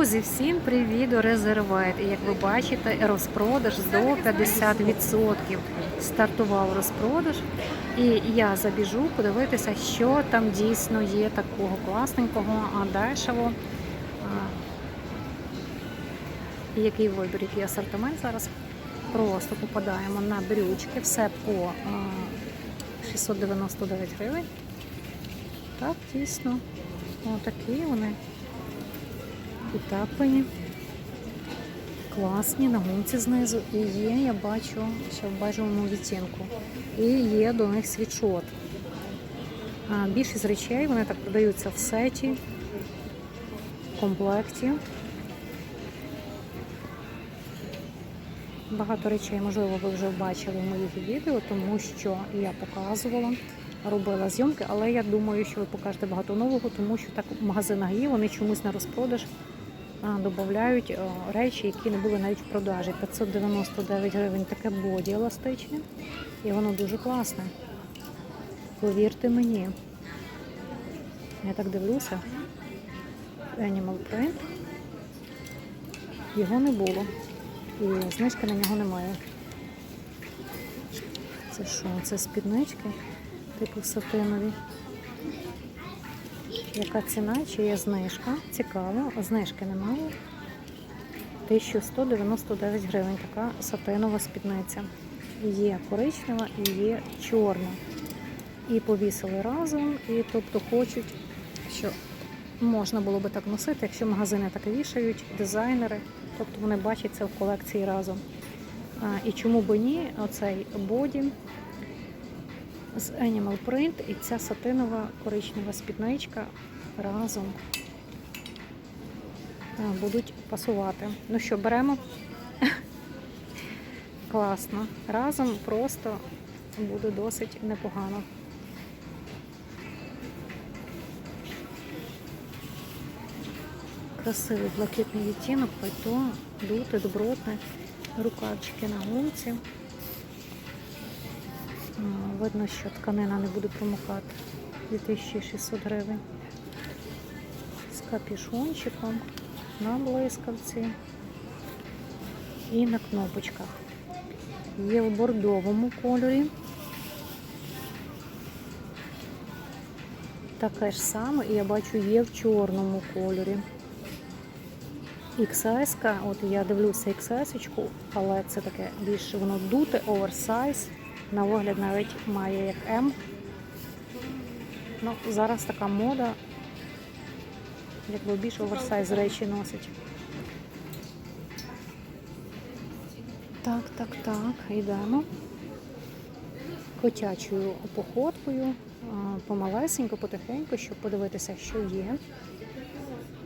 Друзі, всім привіт у резервет. І як ви бачите, розпродаж до 50%. Стартував розпродаж. І я забіжу подивитися, що там дійсно є такого класненького, а дешево. Який вибір, який асортимент зараз. Просто попадаємо на брючки. Все по 699 гривень. Так, дійсно. Отакі вони. Утеплені, класні, на гумці знизу. І є, я бачу, ще в бежевому відтінку. І є до них світшот. Більшість речей вони так продаються в сеті, в комплекті. Багато речей, можливо, ви вже бачили в моїх відео, тому що я показувала, робила зйомки, але я думаю, що ви покажете багато нового, тому що так в магазинах є, вони чомусь на розпродаж додають речі, які не були навіть в продажі. 599 гривень таке боді еластичне, і воно дуже класне. Повірте мені. Я так дивлюся. Animal Print. Його не було. І знижки на нього немає. Це що? Це спіднички, типу сатинові. Яка ціна? Чи є знижка? Цікаво, знижки немає. 1199 гривень. Така сатинова спідниця. Є коричнева і є чорна. І повісили разом, і тобто хочуть, що можна було би так носити, якщо магазини так вішають, дизайнери, тобто вони бачать це в колекції разом. І чому би ні, оцей боді з Animal Print і ця сатинова коричнева спідничка разом будуть пасувати. Ну що, беремо? Класно. Разом просто буде досить непогано. Красивий блакитний відтінок, пальто, дуте, добротне, рукавчики на гумці. Видно, що тканина не буде промокати. 2600 гривень. З капюшончиком на блискавці і на кнопочках. Є в бордовому кольорі. Таке ж саме, і я бачу, є в чорному кольорі. XS, от я дивлюся XS, але це таке більше воно дуте, оверсайз. На вигляд навіть має як М. Ну, зараз така мода, якби більше оверсайз речі носить. Так, так, так, йдемо. Котячою походкою, помалесенько, потихеньку, щоб подивитися, що є.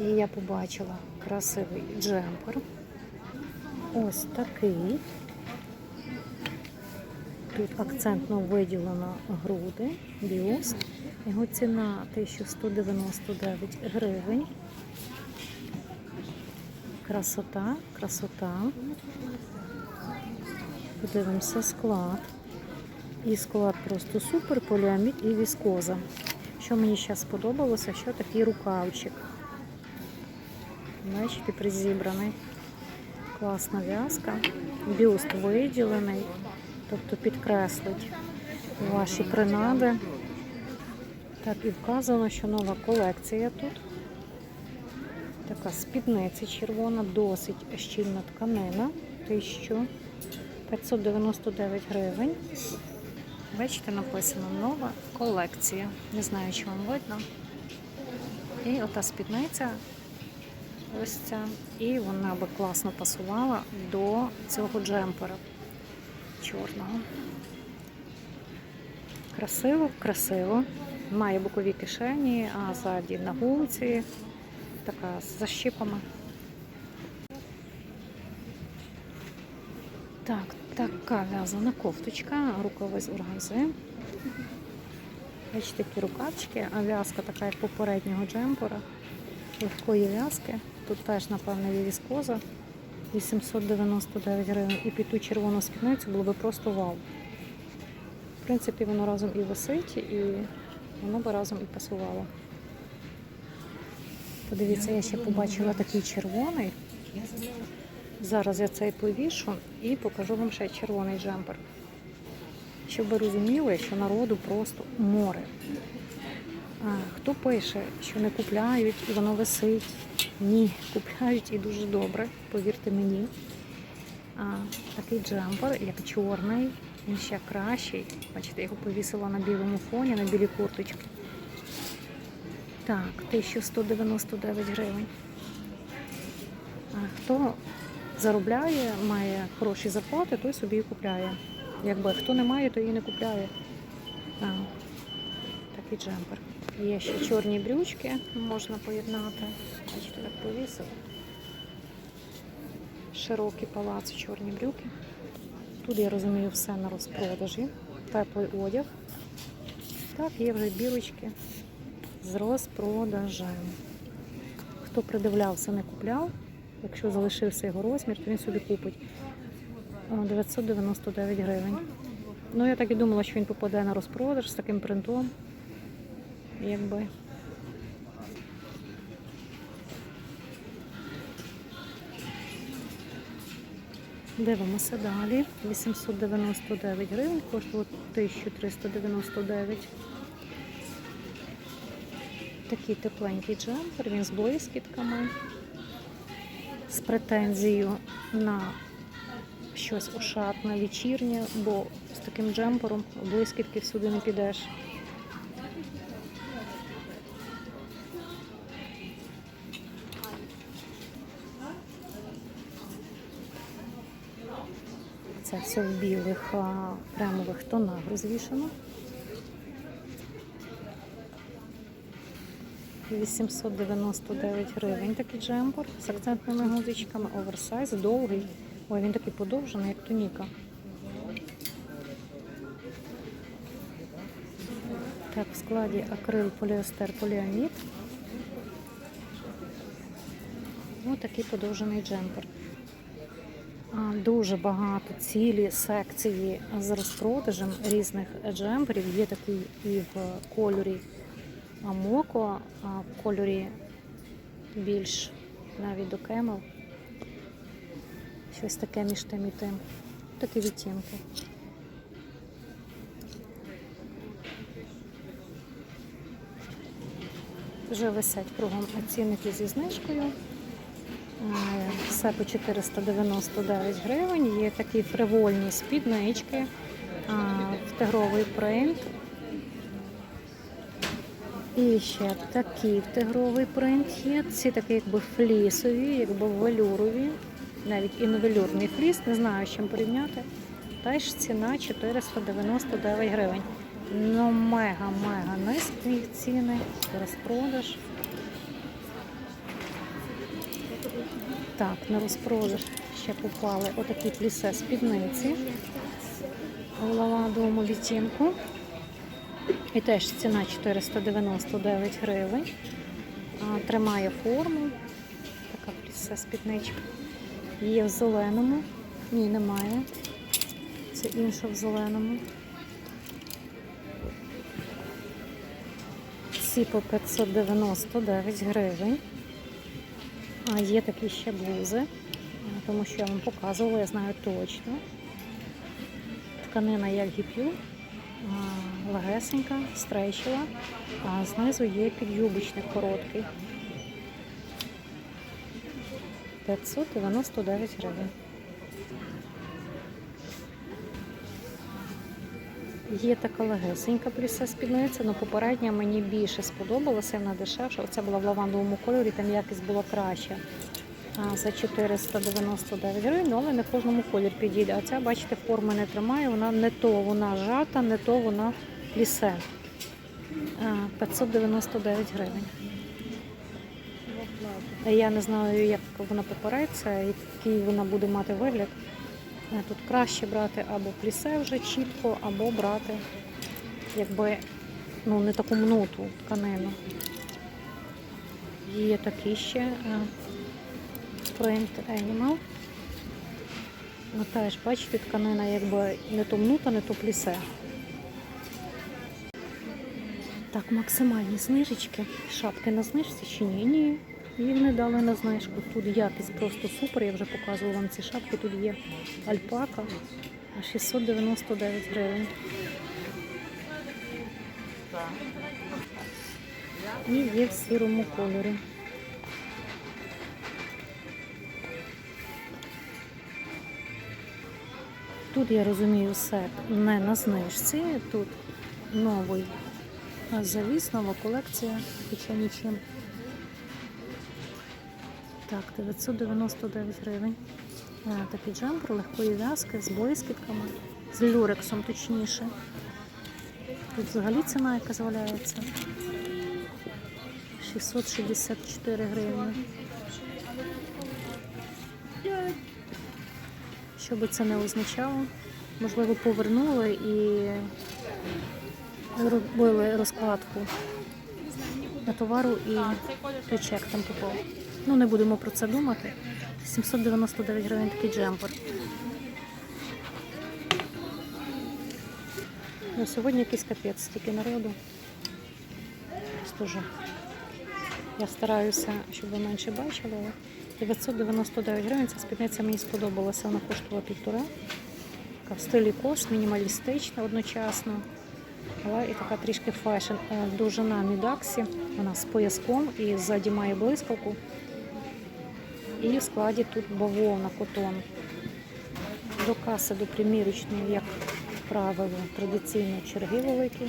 І я побачила красивий джемпер. Ось такий. Тут акцентно виділено груди, бюст. Його ціна 1199 гривень. Красота, красота. Подивимося склад. І склад просто супер, поліамід і віскоза. Що мені зараз сподобалося, що такий рукавчик. Бачите, призібраний. Класна в'язка. Бюст виділений, тобто підкреслить ваші принади. Так, і вказано, що нова колекція тут. Така спідниця червона, досить щільна тканина. 1599 гривень. Бачите, написано нова колекція. Не знаю, чи вам видно. І ота спідниця ось ця. І вона би класно пасувала до цього джемпера чорного. Красиво, красиво. Має бокові кишені, а ззаді на гумці, така з защіпами. Так, така в'язана кофточка, рукави з органзи. Бачите, такі рукавчики, а в'язка така, як попереднього джемпера. Легкої в'язки. Тут теж, напевно, є віскоза. 899 гривень. І під ту червону спідницю було би просто вау. В принципі, воно разом і висить, і воно би разом і пасувало. Подивіться, я ще побачила такий червоний. Зараз я цей повішу і покажу вам ще червоний джемпер. Щоб ви розуміли, що народу просто море. Хто пише, що не купляють і воно висить? Ні, купляють і дуже добре, повірте мені. А, такий джемпер, як чорний, він ще кращий. Бачите, його повісила на білому фоні, на білій курточці. Так, 1199 гривень. А хто заробляє, має хороші зарплати, той собі і купляє. Якби хто не має, то і не купляє. А, такий джемпер. Є ще чорні брючки, можна поєднати. Бачите, так повісив. Широкий палац, чорні брюки. Тут, я розумію, все на розпродажі. Теплий одяг. Так, є вже бірочки з розпродажем. Хто придивлявся, не купляв. Якщо залишився його розмір, то він собі купить. 999 гривень. Ну, я так і думала, що він попаде на розпродаж з таким принтом. Якби. Дивимося далі. 899 гривень, коштує 1399. Такий тепленький джемпер, він з блискітками, з претензією на щось ошатне, вечірнє, бо з таким джемпером блискітки всюди не підеш. Все в білих кремових тонах розвішено. 899 гривень такий джемпер з акцентними гудзичками, оверсайз, довгий. Ой, він такий подовжений, як туніка. Так, в складі акрил, поліестер, поліамід. Ось такий подовжений джемпер. Дуже багато цілі секції з розпродажем різних джемперів. Є такий і в кольорі Моко, а в кольорі більш навіть до кемел. Щось таке між тим і тим. Такі відтінки. Вже висять кругом цінники зі знижкою. Все по 499 гривень. Є такі фривольні спіднички, тигровий принт. І ще такий тигровий принт є. Ці такі якби флісові, якби велюрові, навіть і не велюрний фліс, не знаю з чим порівняти. Теж ціна 499 гривень. Ну мега-мега низькі ціни, розпродаж. Так, на розпродаж ще попали отакі плісе спідниці в лавандовому відтінку. І теж ціна 499 гривень. Тримає форму. Така плісе спідничка. Є в зеленому. Ні, немає. Це інша в зеленому. Ці по 599 гривень. Є такі ще блузи, тому що я вам показувала, я знаю точно. Тканина а, легесенька, стрейчева, а знизу є підюбочник короткий. 599 гривень. Є така легесенька пліса спідниця, але попередня мені більше сподобалася, вона дешевша. Оця була в лавандовому кольорі, там якість була краща. За 499 гривень, ну, але не кожному кольорі підійде. А ця, бачите, форми не тримає, вона не то вона жата, не то вона плісе. 599 гривень. Я не знаю, як вона попереться, який вона буде мати вигляд. Е, Тут краще брати або плісе вже чітко, або брати якби ну, не таку мнуту тканину. Є такий ще е, Print Animal. Ну, теж, бачите, тканина якби не то мнута, не то плісе. Так, максимальні знижечки. Шапки на знижці чи ні? Ні. І вони дали на знижку. Тут якість просто супер. Я вже показувала вам ці шапки. Тут є альпака 699 гривень. І є в сірому кольорі. Тут я розумію сет не на знижці. Тут новий завіс, нова колекція, хоча нічим. Так, 999 гривень. Такий джемпер легкої в'язки з блискітками, з люрексом точніше. Тут взагалі ціна, яка з'являється. 664 гривні. Що би це не означало, можливо, повернули і робили розкладку на товару і той чек там попав. Ну, не будемо про це думати. 799 гривень такий джемпер. Ну, сьогодні якийсь капець, стільки народу. Просто. Я стараюся, щоб ви менше бачили, але 999 гривень. Ця спідниця мені сподобалася, вона коштувала півтора. Така в стилі кош, мінімалістична одночасно. Але і така трішки фешн. Е, Довжина мідаксі, вона з пояском і ззаді має блискавку. І в складі тут бавовна, котон. До каси, до примірочної, як правило, традиційно черги великі.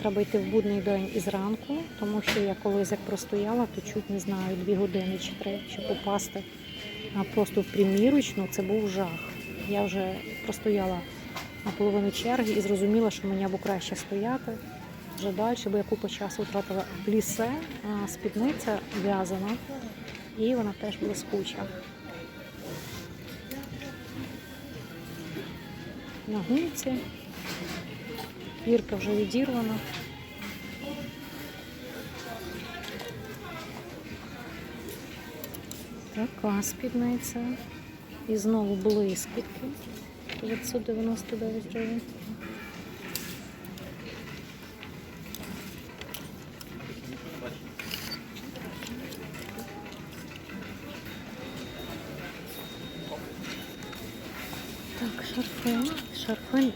Треба йти в будний день із ранку, тому що я колись як простояла, то чуть не знаю, дві години чи три, щоб попасти просто в примірочну, це був жах. Я вже простояла на половину черги і зрозуміла, що мені або краще стояти вже далі, бо я купу часу втратила плісе, а, спідниця в'язана, і вона теж блискуча. На гумці. Вірка вже відірвана. Така спідниця. І знову блискітки. 999 гривень.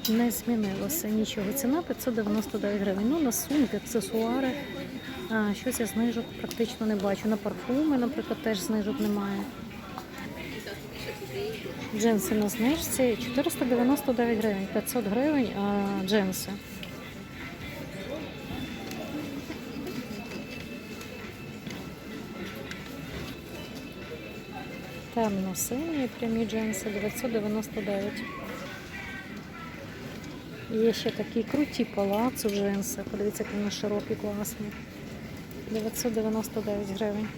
Не змінилося нічого. Ціна 599 гривень. Ну, на сумки, аксесуари. А, щось я знижок практично не бачу. На парфуми, наприклад, теж знижок немає. Джинси на знижці 499 гривень, 500 гривень а, джинси. Темно-сині прямі джинси 999. Є ще такі круті палацу джинси. Подивіться, які вони широкі, класні. 999 гривень.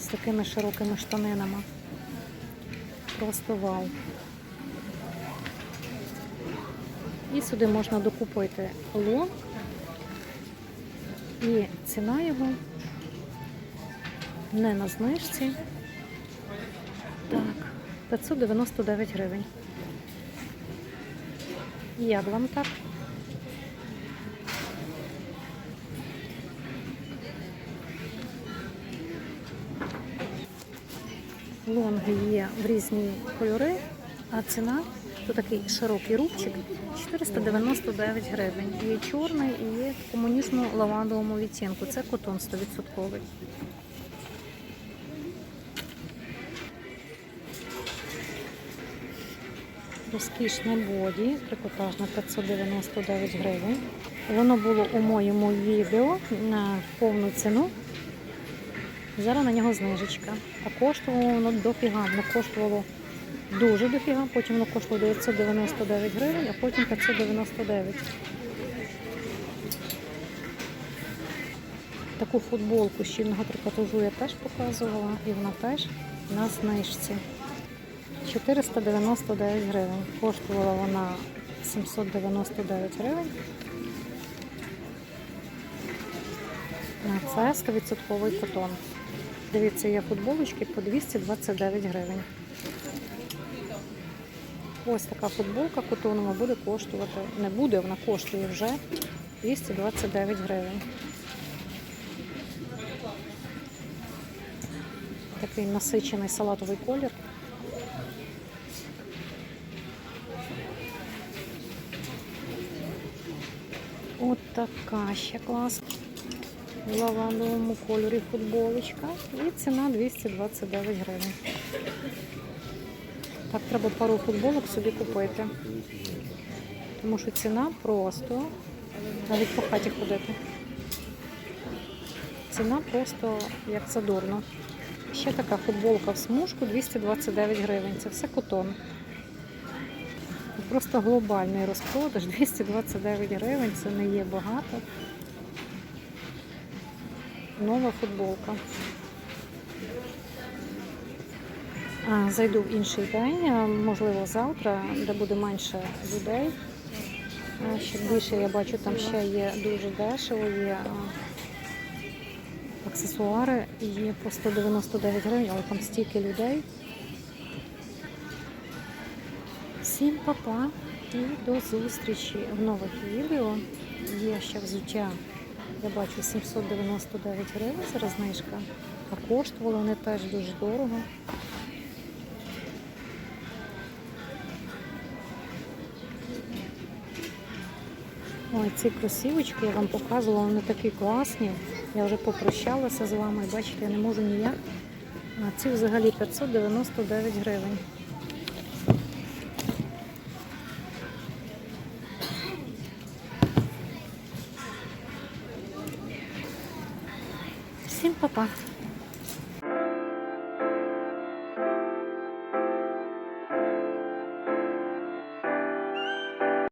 З такими широкими штанинами. Просто вау. І сюди можна докупити лонг. І ціна його не на знижці. Так, 599 гривень. Як? Лонги є в різні кольори, а ціна то такий широкий рубчик 499 гривень. Є чорний і є в комунізму лавандовому відтінку. Це котон 100%. Розкішне боді, трикотажне 599 гривень. Воно було у моєму відео на повну ціну. Зараз на нього знижечка. А коштувало воно дофіга. Воно коштувало дуже дофіга, потім воно коштувало 999 гривень, а потім 599. Таку футболку щільного трикотажу я теж показувала, і вона теж на знижці. 499 гривень. Коштувала вона 799 гривень. Це 100% котон. Дивіться, є футболочки по 229 гривень. Ось така футболка котонова буде коштувати. Не буде, вона коштує вже 229 гривень. Такий насичений салатовий колір. Така ще клас. В лавандовому кольорі футболочка. І ціна 229 гривень. Так, треба пару футболок собі купити. Тому що ціна просто навіть по хаті ходити. Ціна просто як задорно. Ще така футболка в смужку 229 гривень. Це все котон. Просто глобальний розпродаж 229 гривень, це не є багато. Нова футболка. Зайду в інший день, можливо, завтра, де буде менше людей. Ще більше я бачу, там ще є дуже дешево, є аксесуари, є по 199 гривень, але там стільки людей. Всім па-па і до зустрічі в нових відео. Є ще взуття. Я бачу 799 гривень зараз знижка. А коштували вони теж дуже дорого. Ой, ці кросівочки я вам показувала, вони такі класні. Я вже попрощалася з вами. Бачите, я не можу ніяк. А ці взагалі 599 гривень.